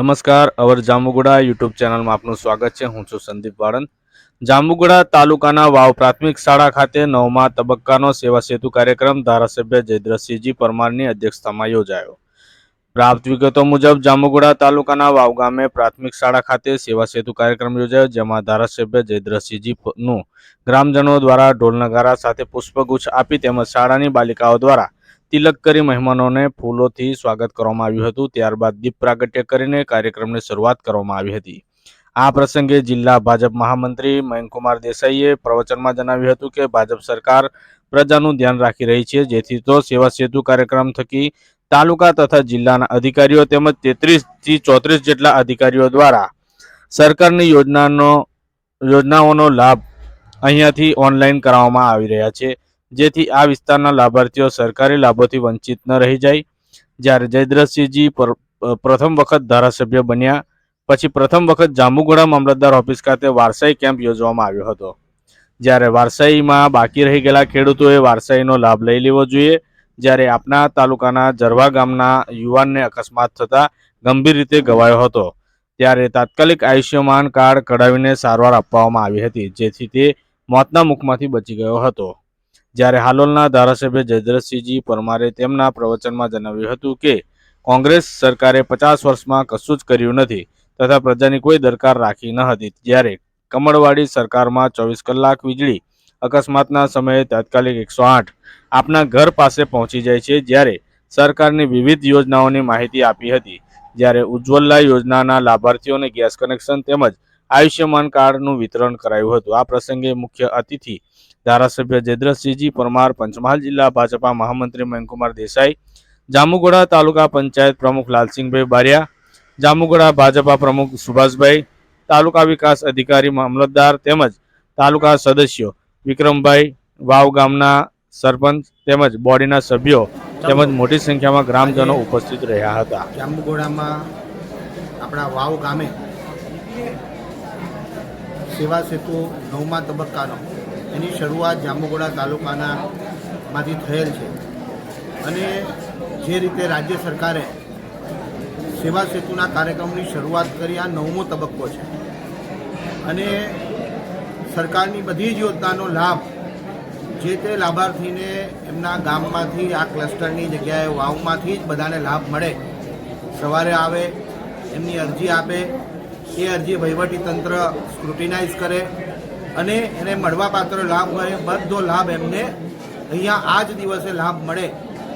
નમસ્કાર, અવર જાંબુગુડા યુટ્યુબ ચેનલમાં આપનું સ્વાગત છે. હું છું સંદીપ વાળંદ. જાંબુગુડા તાલુકાના વાવ પ્રાથમિક શાળા ખાતે નવમા તબક્કાનો સેવા સેતુ કાર્યક્રમ ધારાસભ્ય જયદ્રસિંહજી પરમારની અધ્યક્ષતામાં યોજાયો. પ્રાપ્ત વિગતો મુજબ, જાંબુગુડા તાલુકાના વાવ ગામે પ્રાથમિક શાળા ખાતે સેવા સેતુ કાર્યક્રમ યોજાયો, જેમાં ધારાસભ્ય જયદ્રસિંહજીનું ગ્રામજનો દ્વારા ઢોલ નગારા સાથે પુષ્પગુચ્છ આપી તેમજ શાળાની બાલિકાઓ દ્વારા તિલક કરી મહેમાનોને ફૂલોથી સ્વાગત કરવામાં આવ્યું હતું. ત્યારબાદ દીપ પ્રાગટ્ય કરીને કાર્યક્રમની શરૂઆત કરવામાં આવી હતી. આ પ્રસંગે જિલ્લા ભાજપ મહામંત્રી મયંકુમાર દેસાઈએ પ્રવચનમાં જણાવ્યું હતું કે, ભાજપ સરકાર પ્રજાનું ધ્યાન રાખી રહી છે. જેથી તો સેવા સેતુ કાર્યક્રમ થકી તાલુકા તથા જિલ્લાના અધિકારીઓ તેમજ તેત્રીસથી ચોત્રીસ જેટલા અધિકારીઓ દ્વારા સરકારની યોજનાનો, યોજનાઓનો લાભ અહીંયાથી ઓનલાઈન કરાવવામાં આવી રહ્યા છે. જેથી આ વિસ્તારના લાભાર્થીઓ સરકારી લાભોથી વંચિત ન રહી જાય. જ્યારે જયદ્રથસિંહજી પ્રથમ વખત ધારાસભ્ય બન્યા, પછી પ્રથમ વખત જાંબુગોડા મામલતદાર ઓફિસ ખાતે વારસાઈ કેમ્પ યોજવામાં આવ્યો હતો. જ્યારે વારસાઈમાં બાકી રહી ગયેલા ખેડૂતોએ વારસાઈનો લાભ લઈ લેવો જોઈએ. જ્યારે આપના તાલુકાના જરવા ગામના યુવાનને અકસ્માત થતા ગંભીર રીતે ગવાયો હતો. ત્યારે તાત્કાલિક આયુષ્યમાન કાર્ડ કઢાવીને સારવાર આપવામાં આવી હતી, જેથી તે મોતના મુખમાંથી બચી ગયો હતો. જ્યારે હાલોલના ધારાસભ્ય જયદ્રથસિંહજી પરમારે તેમના પ્રવચનમાં જણાવ્યું હતું કે, કોંગ્રેસ સરકારે પચાસ વર્ષમાં કશું જ કર્યું નથી તથા પ્રજાની કોઈ દરકાર રાખી ન હતી. જ્યારે કમળવાડી સરકારમાં ચોવીસ કલાક વીજળી અકસ્માતના સમયે તાત્કાલિક એકસો આઠ આપના ઘર પાસે પહોંચી જાય છે, જ્યારે સરકારની વિવિધ યોજનાઓની માહિતી આપી હતી. જ્યારે ઉજ્જવલા યોજનાના લાભાર્થીઓને ગેસ કનેક્શન તેમજ આયુષ્યમાન કાર્ડનું વિતરણ કરાયું હતું. આ પ્રસંગે મુખ્ય અતિથિ ધારાસભ્ય જયદ્રસિંહજી પરમાર પંચમહાલ જિલ્લા ભાજપા મહામંત્રી મયંકુમાર દેસાઈ જામુગોડા તાલુકા પંચાયત પ્રમુખ લાલસિંહભાઈ બારિયા જામુગોડા ભાજપા પ્રમુખ સુભાષભાઈ તાલુકા વિકાસ અધિકારી મામલતદાર તેમજ તાલુકા સદસ્યો વિક્રમભાઈ વાવ ગામના સરપંચ તેમજ બોડીના સભ્યો તેમજ મોટી સંખ્યામાં ગ્રામજનો ઉપસ્થિત રહ્યા હતા. જાંબુઘોડામાં આપણા વાવ ગામે સેવા સેતુ નવમા તબક્કાનો એની શરૂઆત જાંબુઘોડા તાલુકાના માંથી થયેલ છે. અને જે રીતે રાજ્ય સરકારે સેવા સેતુના કાર્યક્રમની શરૂઆત કરી, આ નવમો તબક્કો છે. અને સરકારની બધી જ યોજનાનો લાભ જે તે લાભાર્થીને એમના ગામમાંથી, આ ક્લસ્ટરની જગ્યાએ, વાવમાંથી જ બધાને લાભ મળે. સવારે આવે, એમની અરજી આપે. એ અરજી વહીવટી તંત્ર સ્ક્રુટિનાઇઝ કરે. અને એને મળવાપાત્ર લાભ એ બધો લાભ એમને અહીંયા આ જ દિવસે લાભ મળે.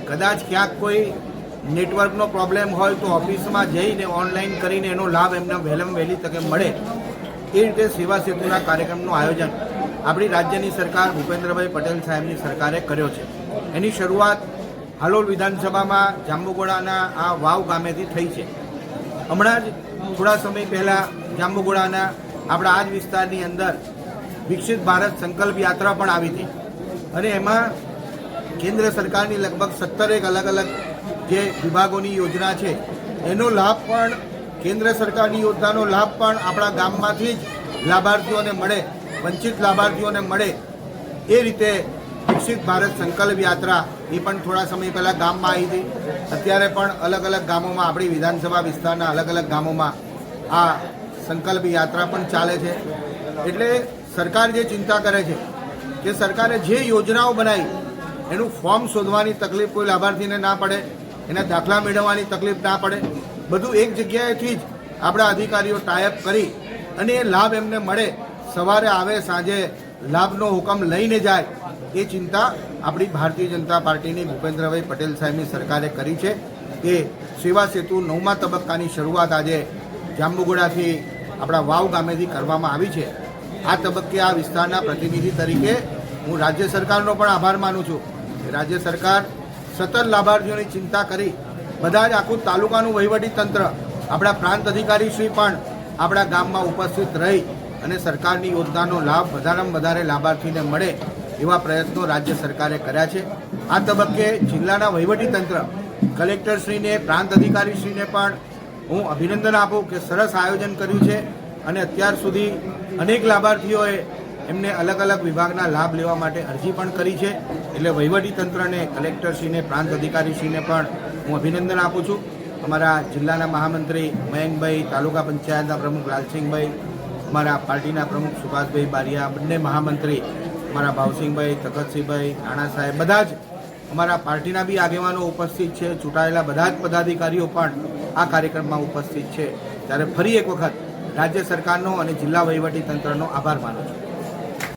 કદાચ ક્યાંક કોઈ નેટવર્કનો પ્રોબ્લેમ હોય તો ઓફિસમાં જઈને ઓનલાઈન કરીને એનો લાભ એમને વહેલામાં વહેલી તકે મળે. એ રીતે સેવા સેતુના કાર્યક્રમનું આયોજન આપણી રાજ્યની સરકાર ભૂપેન્દ્રભાઈ પટેલ સાહેબની સરકારે કર્યો છે. એની શરૂઆત હાલોલ વિધાનસભામાં જાંબુગોડાના આ વાવ ગામેથી થઈ છે. હમણાં જ થોડા સમય પહેલાં જાંબુગોડાના આપણા આ જ વિસ્તારની અંદર વિકસિત ભારત સંકલ્પ યાત્રા પણ આવી હતી. અને એમાં કેન્દ્ર સરકારની લગભગ સત્તરેક અલગ અલગ જે વિભાગોની યોજના છે, એનો લાભ પણ કેન્દ્ર સરકારની યોજનાનો લાભ પણ આપણા ગામમાંથી જ લાભાર્થીઓને મળે, વંચિત લાભાર્થીઓને મળે એ રીતે વિકસિત ભારત સંકલ્પ યાત્રા એ પણ થોડા સમય પહેલાં ગામમાં આવી હતી. અત્યારે પણ અલગ અલગ ગામોમાં આપણી વિધાનસભા વિસ્તારના અલગ અલગ ગામોમાં આ સંકલ્પ યાત્રા પણ ચાલે છે. એટલે સરકાર જે ચિંતા કરે છે કે સરકારે જે યોજનાઓ બનાવી, એનું ફોર્મ શોધવાની તકલીફ કોઈ લાભાર્થીને ના પડે, એના દાખલા મેળવવાની તકલીફ ના પડે, બધું એક જગ્યાએથી જ આપણા અધિકારીઓ ટાઈપ કરી અને એ લાભ એમને મળે, સવારે આવે, સાંજે લાભનો હુકમ લઈને જાય, એ ચિંતા આપણી ભારતીય જનતા પાર્ટીની ભૂપેન્દ્રભાઈ પટેલ સાહેબની સરકારે કરી છે કે સેવા સેતુ નવમા તબક્કાની શરૂઆત આજે જાંબુગોડાથી આપણા વાવ ગામેથી કરવામાં આવી છે. આ તબક્કે આ વિસ્તારના પ્રતિનિધિ તરીકે હું રાજ્ય સરકારનો પણ આભાર માનું છું. કે રાજ્ય સરકાર સતત લાભાર્થીઓની ચિંતા કરી બધા જ આખું તાલુકાનું વહીવટી તંત્ર, આપણા પ્રાંત અધિકારી શ્રી પણ આપણા ગામમાં ઉપસ્થિત રહી અને સરકારની યોજનાનો લાભ વધારેમાં વધારે લાભાર્થીને મળે એવા પ્રયત્નો રાજ્ય સરકારે કર્યા છે. આ તબક્કે જિલ્લાના વહીવટી તંત્ર કલેક્ટરશ્રીને, પ્રાંત અધિકારીશ્રીને પણ હું અભિનંદન આપું કે સરસ આયોજન કર્યું છે. અને અત્યાર સુધી અનેક લાભાર્થીઓએ એમને અલગ અલગ વિભાગના લાભ લેવા માટે અરજી પણ કરી છે. એટલે વહીવટી તંત્રને કલેક્ટરશ્રીને, પ્રાંત અધિકારીશ્રીને પણ હું અભિનંદન આપું છું. અમારા જિલ્લાના મહામંત્રી મયંકભાઈ, તાલુકા પંચાયતના પ્રમુખ લાલસિંહભાઈ, અમારા પાર્ટીના પ્રમુખ સુભાષભાઈ બારિયા, બંને મહામંત્રી, અમારા ભાવસિંહભાઈ, તખતસિંહભાઈ, રાણા સાહેબ, બધા જ અમારા પાર્ટીના બી આગેવાનો ઉપસ્થિત છે. ચૂંટાયેલા બધા જ પદાધિકારીઓ પણ આ કાર્યક્રમમાં ઉપસ્થિત છે. ત્યારે ફરી એક વખત રાજ્ય સરકારનો અને જિલ્લા વહીવટી તંત્રનો આભાર માનું છું.